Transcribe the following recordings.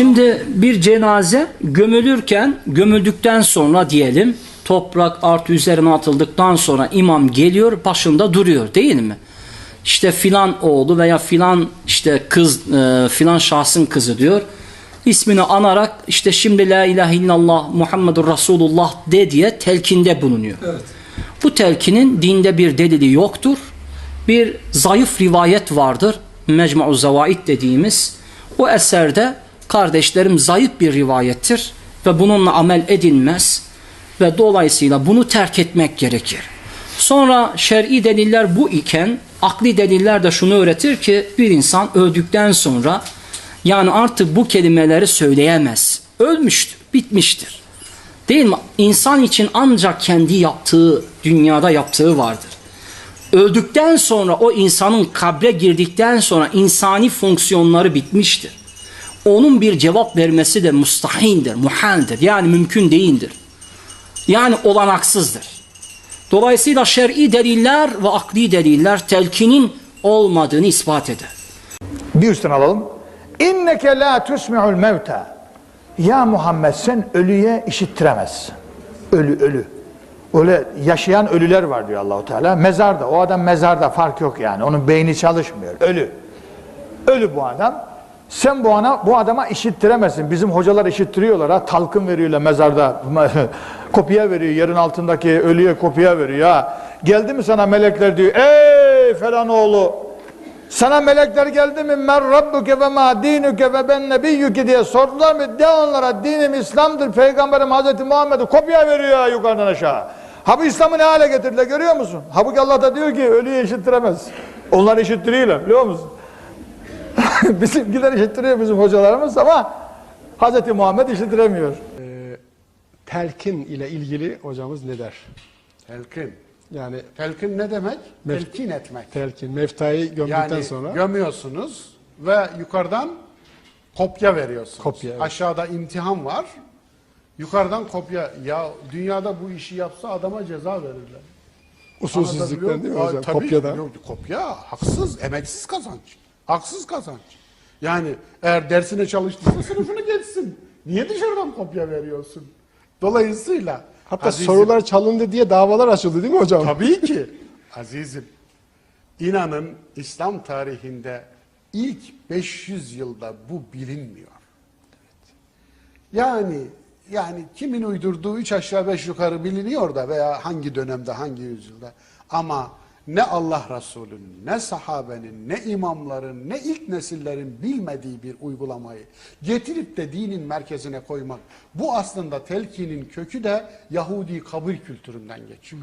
Şimdi bir cenaze gömülürken, gömüldükten sonra diyelim toprak artı üzerine atıldıktan sonra imam geliyor başında duruyor değil mi? İşte filan oğlu veya filan işte kız e, filan şahsın kızı diyor. İsmini anarak işte şimdi la ilahe illallah Muhammedur Resulullah de diye telkinde bulunuyor. Bu telkinin dinde bir delili yoktur. Bir zayıf rivayet vardır. Mecmu Zavaid dediğimiz. O eserde kardeşlerim zayıf bir rivayettir ve bununla amel edilmez ve dolayısıyla bunu terk etmek gerekir. Sonra şer'i deliller bu iken akli deliller de şunu öğretir ki bir insan öldükten sonra yani artık bu kelimeleri söyleyemez. Ölmüştür, bitmiştir. Değil mi? İnsan için ancak kendi yaptığı, dünyada yaptığı vardır. Öldükten sonra o insanın kabre girdikten sonra insani fonksiyonları bitmiştir. Onun bir cevap vermesi de mustahindir, muhaldir. Yani mümkün değildir. Yani olanaksızdır. Dolayısıyla şer'i deliller ve akli deliller telkinin olmadığını ispat eder. Bir üstten alalım. İnneke la tusmi'ul mevta. Ya Muhammed sen ölüye işittiremezsin. Ölü ölü. Öyle yaşayan ölüler var diyor Allahu Teala. Mezarda. O adam mezarda fark yok yani. Onun beyni çalışmıyor. Ölü. Ölü bu adam. Sen bu ana bu adama işittiremezsin. Bizim hocalar işittiriyorlar ha. Talkın veriyorlar mezarda. kopya veriyor. Yerin altındaki ölüye kopya veriyor ha. Geldi mi sana melekler diyor. Ey falan oğlu. Sana melekler geldi mi? Men rabbuke ve ma dinuke ve ben nebiyyuke diye sordular mı? De onlara dinim İslam'dır. Peygamberim Hazreti Muhammed'e kopya veriyor yukarıdan aşağı. Ha bu İslam'ı ne hale getirdiler görüyor musun? Halbuki Allah da diyor ki ölüyü işittiremez. Onlar işittiriyorlar biliyor musun? Bizimkiler işittiriyor bizim hocalarımız ama Hazreti Muhammed işittiremiyor. telkin ile ilgili hocamız ne der? Telkin. Yani Telkin ne demek? Mef- Telkin etmek. telkin, meftayı gömdükten Yani sonra gömüyorsunuz ve yukarıdan kopya veriyorsunuz. Kopya, evet. Aşağıda imtihan var. Yukarıdan kopya. Ya dünyada bu işi yapsa adama ceza verirler. usulsüzlükten değil mi hocam? tabii, Kopyadan. Yok, kopya haksız, emeksiz kazanç. Haksız kazanç. Yani eğer dersine çalıştıysa sınıfını geçsin. Niye dışarıdan kopya veriyorsun? Dolayısıyla Hatta azizim- sorular çalındı diye davalar açıldı değil mi hocam? Tabii ki. Azizim. İnanın İslam tarihinde ilk 500 yılda bu bilinmiyor. Yani yani kimin uydurduğu üç aşağı beş yukarı biliniyor da veya hangi dönemde hangi yüzyılda ama ne Allah Resulü'nün, ne sahabenin, ne imamların, ne ilk nesillerin bilmediği bir uygulamayı getirip de dinin merkezine koymak, bu aslında telkinin kökü de Yahudi kabul kültüründen geçiyor.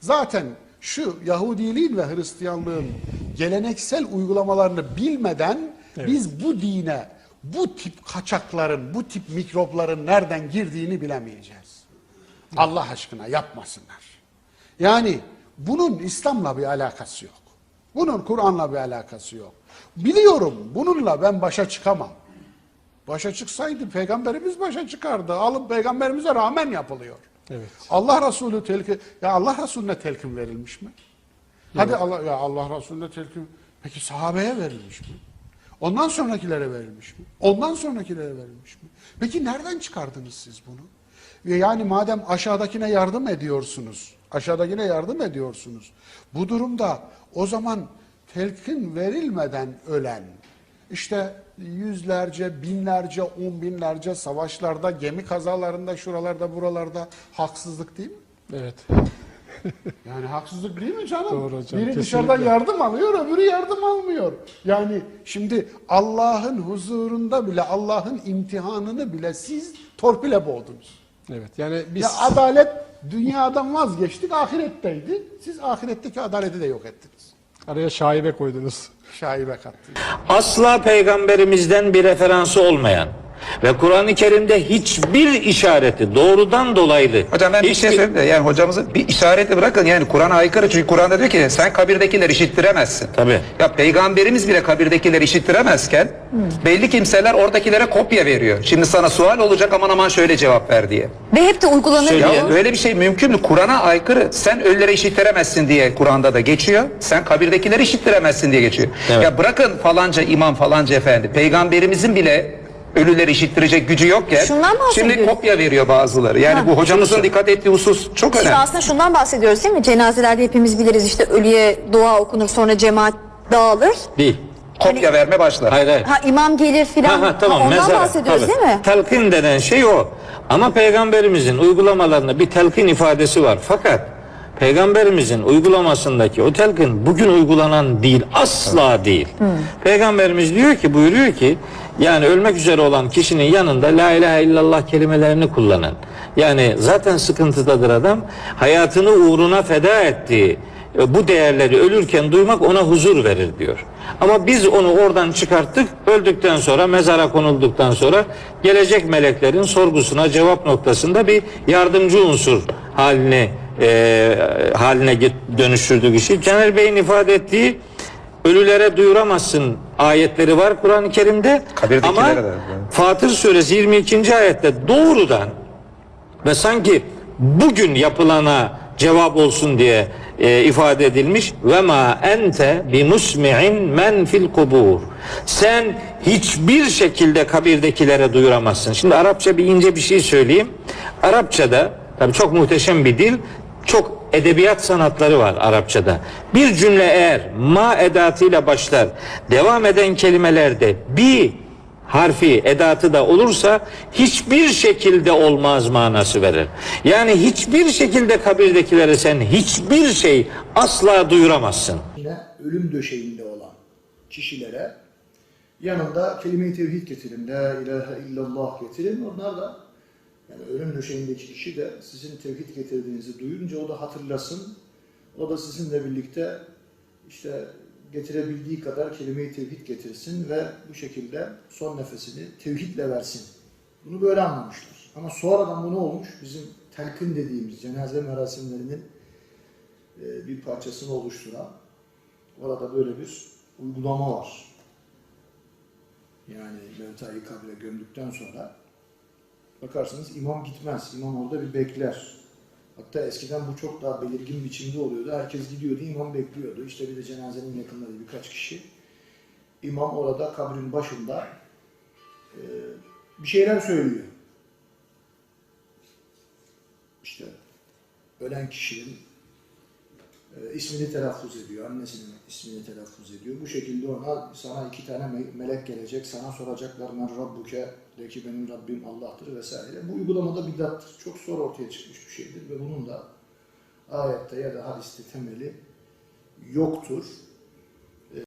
Zaten şu Yahudiliğin ve Hristiyanlığın geleneksel uygulamalarını bilmeden biz bu dine, bu tip kaçakların, bu tip mikropların nereden girdiğini bilemeyeceğiz. Allah aşkına yapmasınlar. Yani bunun İslam'la bir alakası yok. Bunun Kur'an'la bir alakası yok. Biliyorum bununla ben başa çıkamam. Başa çıksaydı peygamberimiz başa çıkardı. Alıp peygamberimize rağmen yapılıyor. Evet. Allah Resulü telkin ya Allah Resulüne telkin verilmiş mi? Hadi Allah ya Allah Resulüne telkin peki sahabeye verilmiş mi? Ondan sonrakilere verilmiş mi? Ondan sonrakilere verilmiş mi? Peki nereden çıkardınız siz bunu? Ve Yani madem aşağıdakine yardım ediyorsunuz, aşağıdakine yardım ediyorsunuz. Bu durumda o zaman telkin verilmeden ölen, işte yüzlerce, binlerce, on binlerce savaşlarda, gemi kazalarında, şuralarda, buralarda haksızlık değil mi? Evet. Yani haksızlık değil mi canım? Doğru hocam, Biri kesinlikle. dışarıdan yardım alıyor, öbürü yardım almıyor. Yani şimdi Allah'ın huzurunda bile, Allah'ın imtihanını bile siz torpile boğdunuz. Evet. Yani biz Ya adalet dünyadan vazgeçtik, ahiretteydi. Siz ahiretteki adaleti de yok ettiniz. araya şaibe koydunuz. Şaibe kattınız. asla peygamberimizden bir referansı olmayan ve Kur'an-ı Kerim'de hiçbir işareti doğrudan dolaylı Hocam ben bir şey hiçbir- söyleyeyim de yani hocamızı bir işaretle bırakın yani Kur'an'a aykırı çünkü Kur'an'da diyor ki sen kabirdekileri işittiremezsin. Tabii. Ya peygamberimiz bile kabirdekileri işittiremezken belli kimseler oradakilere kopya veriyor. Şimdi sana sual olacak aman aman şöyle cevap ver diye. Ve hep de uygulanır. Söyle- Ya Yani- öyle bir şey mümkün mü? Kur'an'a aykırı. Sen ölülere işittiremezsin diye Kur'an'da da geçiyor. Sen kabirdekileri işittiremezsin diye geçiyor. Evet. Ya bırakın falanca imam falanca efendi. Peygamberimizin bile ölüleri işittirecek gücü yokken Şundan bahsediyoruz. şimdi kopya veriyor bazıları. Yani Ha. bu hocamızın dikkat ettiği husus çok Şimdi önemli. aslında şundan bahsediyoruz değil mi? Cenazelerde hepimiz biliriz işte ölüye dua okunur sonra cemaat dağılır. Değil. Kopya verme başlar. Hayır hayır. Ha imam gelir filan. Ha, ha, tamam Ha, ondan mezar. bahsediyoruz tabii. değil mi? Telkin denen şey o. Ama peygamberimizin uygulamalarında bir telkin ifadesi var. Fakat peygamberimizin uygulamasındaki o telkin bugün uygulanan değil, asla değil. Peygamberimiz diyor ki, buyuruyor ki yani ölmek üzere olan kişinin yanında la ilahe illallah kelimelerini kullanan. Yani zaten sıkıntıdadır adam. Hayatını uğruna feda ettiği e, bu değerleri ölürken duymak ona huzur verir diyor. Ama biz onu oradan çıkarttık. Öldükten sonra mezara konulduktan sonra gelecek meleklerin sorgusuna cevap noktasında bir yardımcı unsur haline e, haline dönüştürdük işi. Caner Bey'in ifade ettiği ölülere duyuramazsın ayetleri var Kur'an-ı Kerim'de. Ama de. Fatır suresi 22. ayette doğrudan ve sanki bugün yapılana cevap olsun diye e, ifade edilmiş ve ma ente bi musmi'in men fil kubur. Sen hiçbir şekilde kabirdekilere duyuramazsın. Şimdi Arapça bir ince bir şey söyleyeyim. Arapçada tabii çok muhteşem bir dil. Çok edebiyat sanatları var Arapçada. Bir cümle eğer ma edatıyla başlar, devam eden kelimelerde bir harfi edatı da olursa hiçbir şekilde olmaz manası verir. Yani hiçbir şekilde kabirdekilere sen hiçbir şey asla duyuramazsın. ölüm döşeğinde olan kişilere yanında kelime-i tevhid getirin, la ilahe illallah getirin. Onlar da yani ölüm döşeğindeki kişi de sizin tevhid getirdiğinizi duyunca o da hatırlasın. O da sizinle birlikte işte getirebildiği kadar kelime-i tevhid getirsin ve bu şekilde son nefesini tevhidle versin. Bunu böyle anlamışlar. Ama sonradan bu ne olmuş? Bizim telkin dediğimiz cenaze merasimlerinin e, bir parçasını oluşturan orada böyle bir uygulama var. Yani mevtayı kabre gömdükten sonra bakarsınız imam gitmez. İmam orada bir bekler. Hatta eskiden bu çok daha belirgin biçimde oluyordu. Herkes gidiyordu, imam bekliyordu. İşte bir de cenazenin yakınları birkaç kişi. İmam orada kabrin başında e, bir şeyler söylüyor. İşte ölen kişinin ismini telaffuz ediyor, annesinin ismini telaffuz ediyor. Bu şekilde ona sana iki tane me- melek gelecek, sana soracaklar men rabbuke, de ki benim Rabbim Allah'tır vesaire. Bu uygulamada bidattır. Çok sonra ortaya çıkmış bir şeydir ve bunun da ayette ya da hadiste temeli yoktur.